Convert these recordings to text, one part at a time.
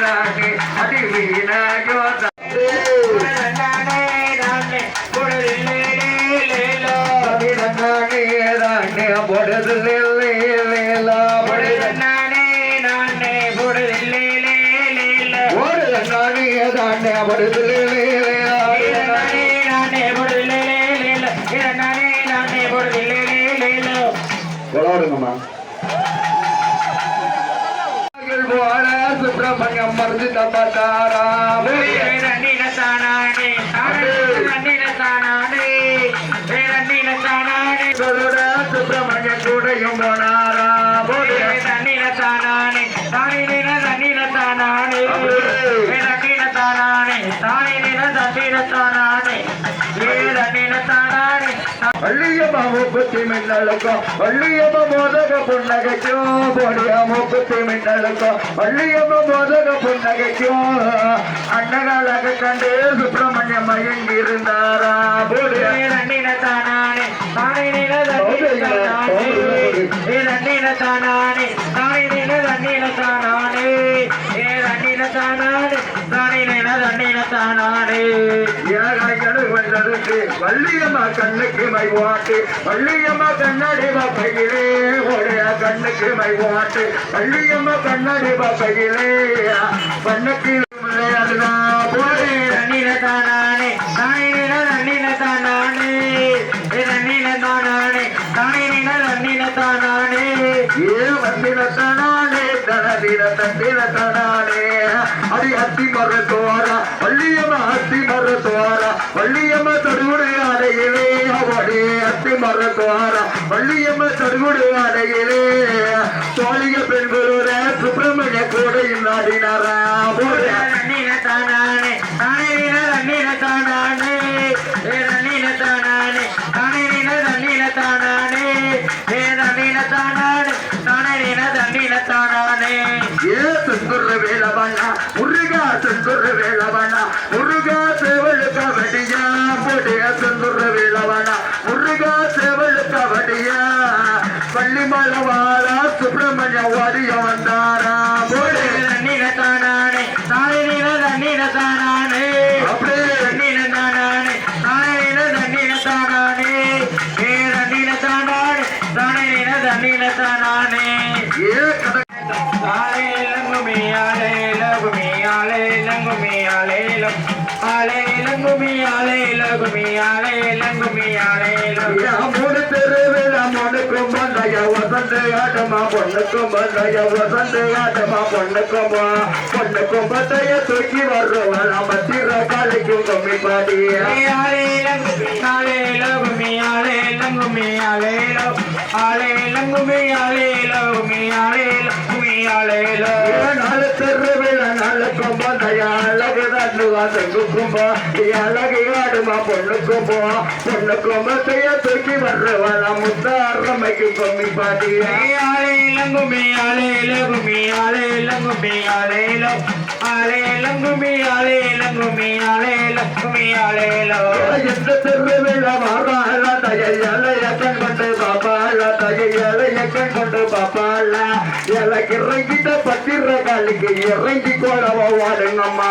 ராணி அதிவீனாயோ நானே நானே போடவில்லை நானே ராணி பொழுது விளாடுங்கம்மா போல சுப்பிரமணியம் மருந்து தப்பத்தாராம் வள்ளியம்மா மூக்குத்தி மின்னலுக்கும் வள்ளியம்மா மோதக புன்னகைக்கும் பொடியா மூக்குத்தி மின்னலுக்கும் வள்ளியம்மா மோதக புன்னகைக்கும் அண்ணகாலாக கண்டு சுப்பிரமணியம் மயங்கியிருந்தாரா போடியா. ஏழைகள் வந்ததுக்கு வள்ளியம்மா கண்ணுக்கு மை வாட்டு வள்ளியம்மா கண்ணாடி பாப்பையிலே உடைய கண்ணுக்கு மை வாட்டு வள்ளியம்மா கண்ணாடி பாப்பையிலே பண்ணக்கு விளையாடுதா போடே ஏ வந்திர தனானே தனதிர தந்திர தனானே அடி அத்தி மர தோரா வள்ளியம்மா அத்தி மர தோரா வள்ளியம்மா அடையிலே அத்தி மர தோரா அடையிலே தோழிய பெண்களோட சுப்பிரமணிய கோடையில் நாடினாரா? ஏ செங்குற வேலவண்ணா முருகா செங்குற வேலவண்ணா முருகா சேவலுக்க வடியா பொடிய செங்குற வேலவண்ணா முருகா சேவலுக்க வடியா பள்ளிமலவாளா சுப்பிரமணிய வாரிய வந்தாரா போடே அப்படியே. ஏ கதை. ஐயா, மூணு தெருவில் ஆட்டமா பொண்ணுக்கும் பந்தய வசந்து ஆட்டமா பொண்ணுக்கும் பொண்ணுக்கும் பந்தய தூக்கி வருவாள் நம்ம திற காலைக்கும் கம்மி பாடிய நாலு தெருவில் நாளுக்கும் பந்தய அழகு தண்டுவா செங்குக்கும் பா அழகு ஆடுமா பொண்ணுக்கும் போ பொண்ணுக்கும் பந்தய தூக்கி வருவாள் முத்தாரமைக்கும் கம்மி பாடிய எந்த தெருவில் மாறாள தயல எக்கன் கொண்டு பாப்பாள தயல எக்கன் கொண்டு பாப்பாள எனக்கு இறங்கிட்ட பத்திர காலிக்கு இறங்கி கோடவா வாடுங்கம்மா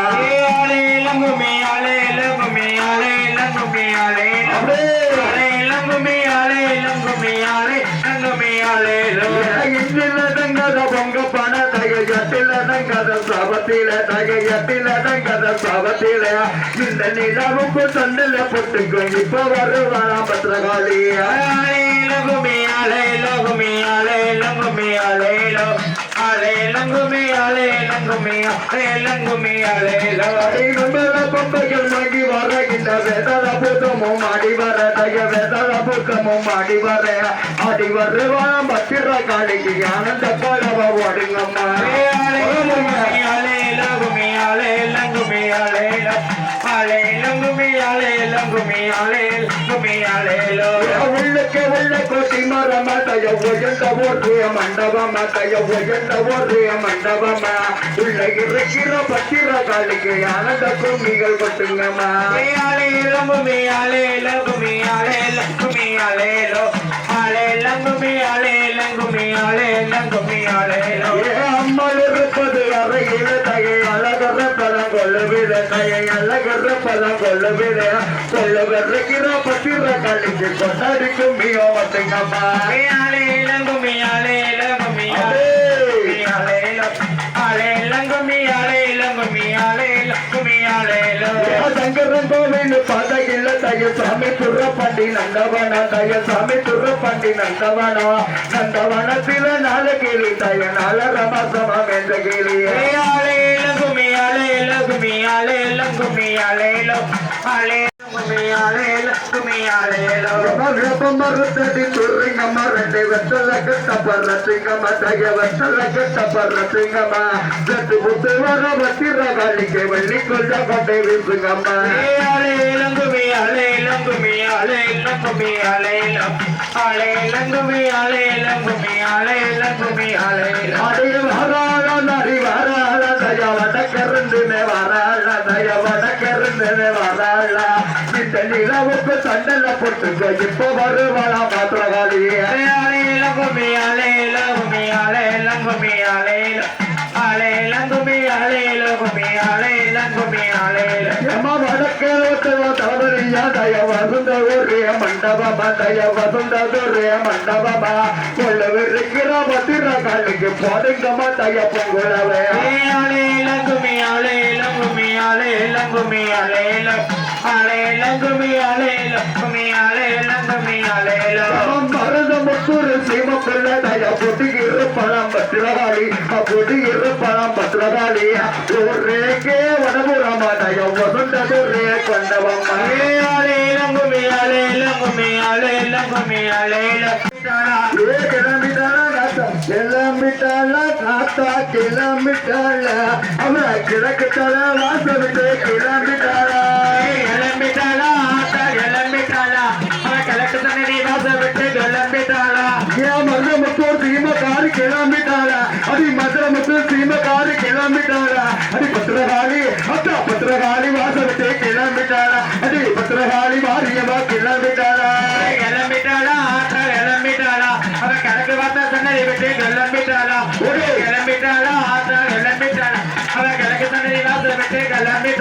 இன்னில தங்கத பொங்க பண தய எட்டில நங்கத சாபத்தில தகை எட்டில நங்கத சாபத்தில இந்த நிலவுக்கு சந்தில பொட்டுக்கும் இப்ப வருவாராம் பத்திரகாளிய லங்குமி அலே லங்குமி அலே லங்குமி அலே லங்குமி அலே லங்குமி அலே லங்குமி அலே லோ பொம்பைகள் வாங்கி வர இந்த வேதாள புத்தமும் அடி வர தய வேதாள புத்தமும் அடி வர ஆனந்த ஓடுங்கம்மா அலே லங்குமி அலே லங்குமி அலே லோ அலே லங்குமி அலே லங்குமி கும்மியாலேலோ கும்மியாலேல் கும்மியாலேலோ உள்ளுக்கு உள்ள கூட்டி மரமா தயவு எந்த ஓடுறிய மண்டபமா தயவு எந்த ஓடுறிய மண்டபமா. உள்ள இருக்கிற பத்திர காலிக்கு ஆனந்த கும்மிகள் கொட்டுங்கம்மா கொள்ளுகிற பத்திர காலிக்கு கொண்டாடி கும்மியோ வந்துங்கம்மா அலே லங்குமி அலே லங்குமி அலே அலே லோ சங்கரன் பதகில்ல தய சாமி துறப்பண்டி நந்தவன நந்தவன நந்தவனத்தில நாள கேலி தய ரமசமம் என்ற லோ மறுத்தடி துரிங்கம்மா ரெண்டு வெத்தல கட்டப்பற சிங்கம்மா தய வெத்தல கட்டப்பற சிங்கம்மா சத்து புத்து வர வத்திர காலிக்கு வெள்ளி கொண்ட கொண்டை வீசுங்கம்மா அலே லங்குமி அலே லங்குமி அலே வராள நரி வராள வராள வராள இந்த நிலவுக்கு தண்டல போட்டுக்கோ. இப்ப வருவாளா மாத்திரகாளியே அலே லங்குமி அலே லங்குமி அலே லங்குமி அலே அலே லங்குமி அலே லங்குமி அலே லங்குமி அலே லோ எம வடக்கேவத்தவ தவறியா? தய வசுந்த ஒரே மண்டபமா? தய வசுந்த ஒரே மண்டபமா? கொள்ளவிருக்கிற பத்திர காலிக்கு போடுங்கம்மா தய பொங்குலவே. அலே லங்குமி அலே லங்குமி அலே லங்குமி அலே லோ அலே லங்குமி அலே லங்குமி அலே லங்குமி அலே லோ மருத முத்தூர் சீம பிள்ளை தய பொட்டுகிற பழம் பத்திரகாளி. பொட்டுகிற பழம் பத்திரகாளி ஒரேக்கே வடபுறமா தய வசுந்த ஒரே கொண்டவம்மா. அலே லங்குமி அலே லங்குமி அலே லங்குமி அலே லோ ஏ காத்தா கிளம்பிட்டாளா தாத்தா கிளம்பிட்டாளா? அவ கிழக்கு வாச வாசல் கிளம்பிட்டாளா கிளம்பிட்டாளா? தண்ணி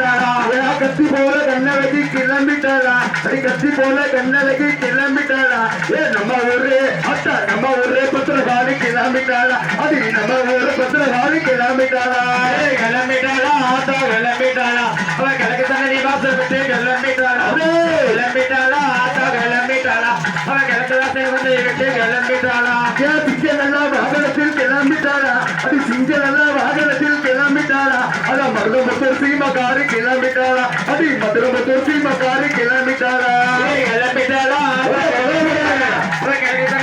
வாச கத்தி போல கண்ணழகி கிளம்பிட்டாரா அடி கத்தி போல கண்ணழகி கிளம்பிட்டாரா ஏ நம்ம ஊரு அத்தா நம்ம ஊரு பத்திரகாளி கிளம்பிட்டாளா? அது நம்ம ஊரு பத்திரகாளி கிளம்பிட்டாளா? கிளம்பிட்டாளா? ஆத்தா கிளம்பிட்டாளா? அவ கிழக்கு தண்ணி வாச விட்டு கிளம்பிட்டாளா? கிளம்பிட்டாளா? ஆத்தா கிளம்பிட்டாளா? அவ கிழக்கு வாச வந்து விட்டு கிளம்பிட்டாளா? ஏன் சிங்கநல்லா வாகனத்தில் கிளம்பிட்டாளா? அது சிங்கநல்லா வாகனத்தில் கிளம்பிட்டாளா? அத மருதமுத்தூர் சீமக்காரி கிளம்பிட்டாளா? அது மதுரமுத்தூர் சீமக்காரி கிளம்பிட்டாளா? கிளம்பிட்டாளா? கிளம்பிட்டாளா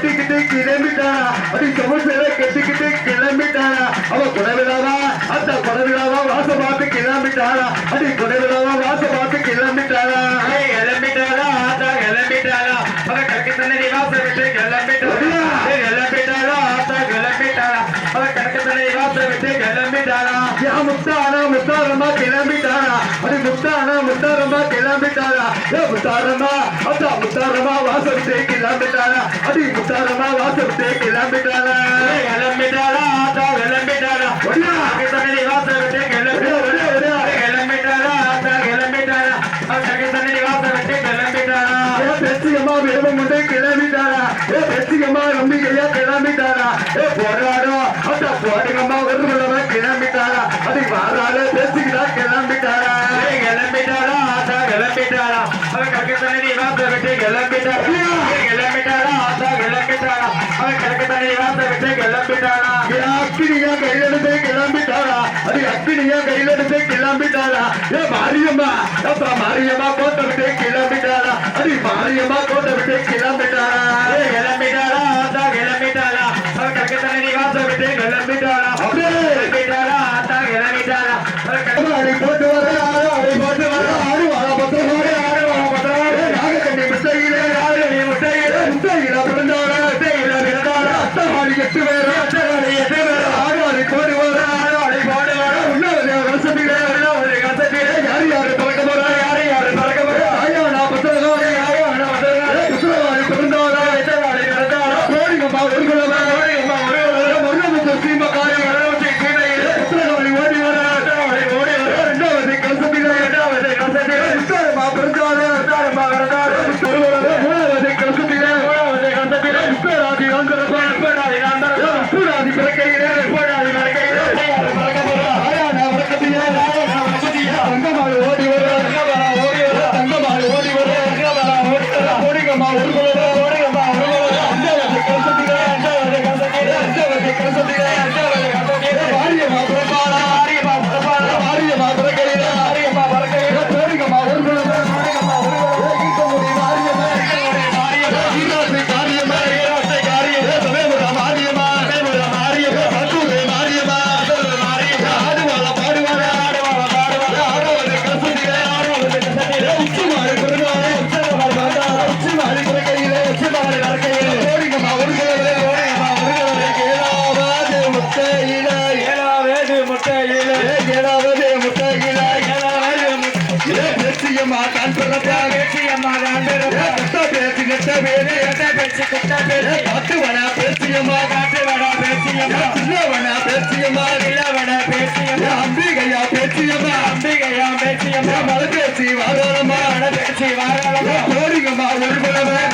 வாச வாச வாச ஏன் சொம்பு சேலை கட்டிக்கிட்டு கிளம்பிட்டாளா? அவ குடவிழாவா? அந்த குடவிழாவா? வாசம் பார்த்து கிளம்பிட்டாளா? அது குடவிழாவா? வாசம் பார்த்து கிளம்பிட்டாளா? ஏய், கிளம்பிட்டாளா? ஆத்தா கிளம்பிட்டாளா? அவ கிழக்கு தண்ணி வாச விட்டு கிளம்பிட்டாளா? அவர் கணக்கத்திலே வாசல் விட்டு கிளம்பிட்டாரா யா முத்தானா முத்தாரம்மா கிளம்பிட்டாரா அது முத்தானா முத்தாரம்மா கிளம்பிட்டாரா ஏ முத்தாரம்மா அதா முத்தாரம்மா வாசல் விட்டு கிளம்பிட்டாரா அது முத்தாரம்மா வாசல் விட்டு கிளம்பிட்டாரா கிளம்பிட்டாரா அதா கிளம்பிட்டாரா ஒன்னா கணக்கத்திலே வாசல் விட்டு கிளம்பிட்டாரா பெச்சியம்மா விரும்பம் வந்து கிளம்பிட்டாரா? ஏ பெச்சியம்மா நம்பிக்கையா கிளம்பிட்டாரா ஏ போராடும் அந்த போடுங்கம்மா விரும்புகிறவன் கிளம்பிட்டாரா அது வராது பெச்சிக்கிட்டா கிளம்பிட்டாரா గెలంబిటారా అవి కలకత్తనేది ఇవాంత పెట్టి గెలంబిటారా గెలంబిటారా అంతా గెలంబిటారా అవి కలకత్తనేది ఇవాంత పెట్టి గెలంబిటారా அக்கினியா கையெடுத்து கிளம்பிட்டாளா அது அக்கினியா கையெடுத்து கிளம்பிட்டாளா ஏ மாரியம்மா அப்பா மாரியம்மா கோட்டை விட்டு கிளம்பிட்டாளா அது மாரியம்மா கோட்டை விட்டு கிளம்பிட்டாளா ஏ கிளம்பிட்டாளா ஆத்தா கிளம்பிட்டாளா அவ கல்கத்தனை நிவாசம் விட்டு கிளம்பிட்டாளா அப்படியே கிளம்பிட்டாளா ஆத்தா போட்டு அம்மா தான் பிறப்பா பேச்சு அம்மா தான் பிறப்பா கட்ட பேச்சு கட்ட வேறு கட்ட பேச்சு கட்ட வேறு பத்து வடா பேச்சியம்மா காட்டு வடா பேச்சியம்மா சின்னவனா பேச்சியம்மா இல்லவனா பேச்சியம்மா அம்பிகையா பேச்சியம்மா அம்பிகையா பேச்சியம்மா மலை பேச்சு வாராளமா பேச்சு வாராளமா போடுங்கம்மா ஒரு குலவன்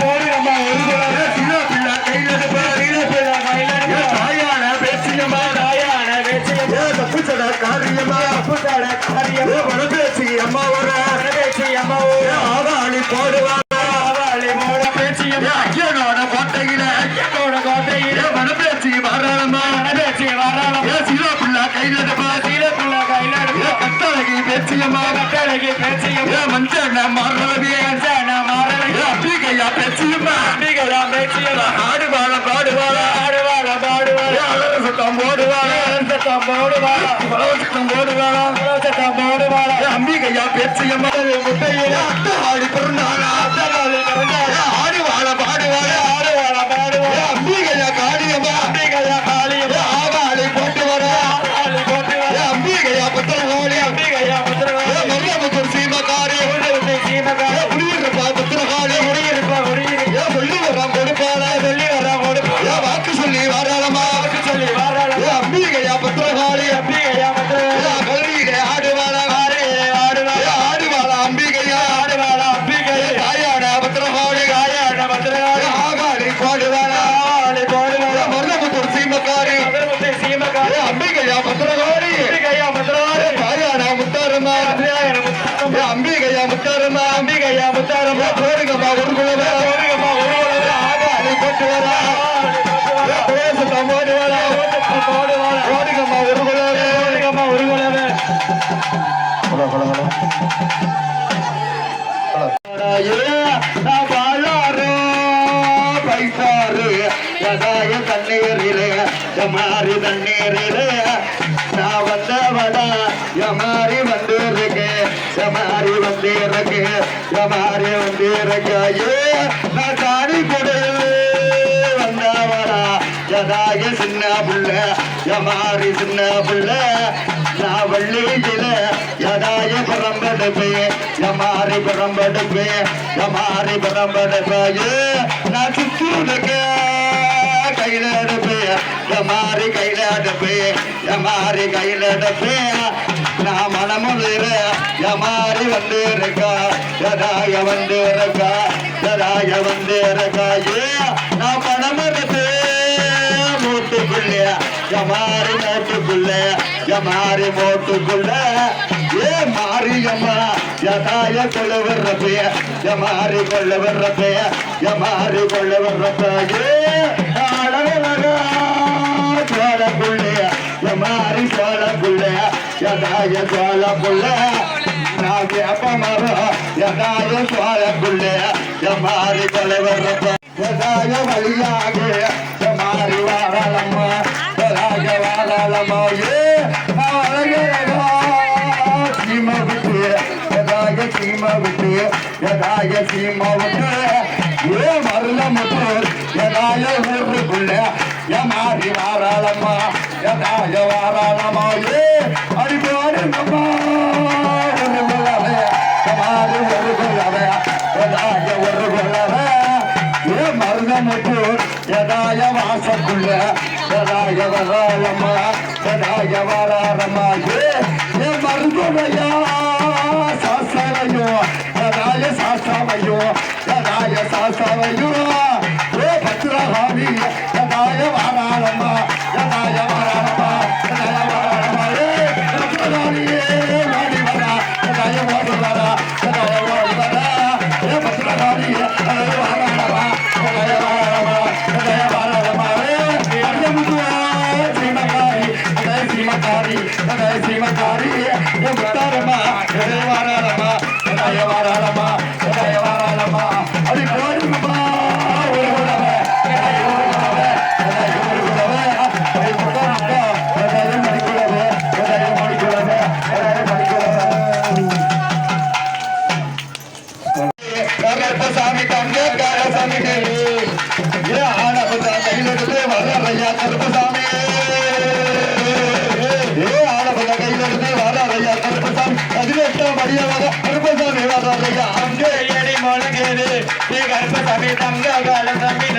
மஞ்சள் மாறலவே மஞ்சள் மாறலவே அம்பிகையா பேச்சியம்மா அம்பிகையா பேச்சியம்மா ஆடு அம்பிகையா பேச்சிய மலரே முட்டையில ஆடி பொருந்தாளா ஆடி வாழ பாடுவாளா? தண்ணீரிலே ஜமாரி தண்ணீரிலே நான் வந்தவடா ஜமாரி வந்திருக்கு ஜமாரி வந்திருக்கு ஜமாரி வந்திருக்கு ஐயே நான் காணி கொடுத்து வந்தவடா ஜதாய சின்ன புள்ள ஜமாரி சின்ன புள்ள வள்ளியில எதாய புறம்பெடுப்பேன் எமாரி புறம்பெடுப்பேன் எமாரி புறம்பெடுப்பேன் நான் சுத்தூருக்க கையில எடுப்பேன் எமாரி கையில எடுப்பேன் எமாரி கையில எடுப்பேன் நான் மனமுதிர எமாரி வந்து இருக்கா எதாய வந்து இருக்கா எதாய வந்து இருக்கா ஏ நான் பணம் எடுத்து மூட்டுக்குள்ள. எமாரி மோட்டுக்குள்ள எமாரி மோட்டுக்குள்ள ஏ மாரியம்மா யதாய கொள்ள வர்றப்பே எமாரி கொள்ள வர்றப்பே எமாரி கொள்ள வர்றப்பே. ஏ அழகழகா சோழப்புள்ள எமாரி சோழப்புள்ள யதாய சோழப்புள்ள. நான் வேப்பமரம் யதாய சோழப்புள்ள எமாரி கொள்ள வர்றப்ப. யதாய வழியாக யதாய சீமா விட்டு ஏ மருள முட்டு யதாய ஊருக்குள்ள யமாரி வாராளம்மா யதாய வாராளம்மா. ஏ அடிப்பாருங்கம்மா ஒரு கொள்ளவே யமாரி ஒரு கொள்ளவே யதாய ஒரு கொள்ளவே ஏ மருள முட்டு வாசக்குள்ள யதாய வராளம்மா யதாய வாராளம்மா. ஏ ஏ மருந்துடையா யதாய சாஸ்திரவையோ யதாய சாஸ்திரவையோ ஏ பத்ரஹாமி யதாய வாராளம்மா யதாய வாராளம்மா யதாய வாராளம்மா ஏ பத்ரஹாமியே ஓடி வரா யதாய ஓடி வரா யதாய ஓடி வரா ஏ பத்ரஹாமி யதாய வாராளம்மா அடியாவாக கருப்பசாமி வர்றாரையா அங்கே ஏடி முழங்குது நீ கருப்பசாமி தங்க கால சாமி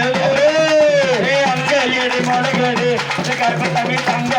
ஏ அங்க ஏடி முழங்குது நீ கருப்பசாமி தங்க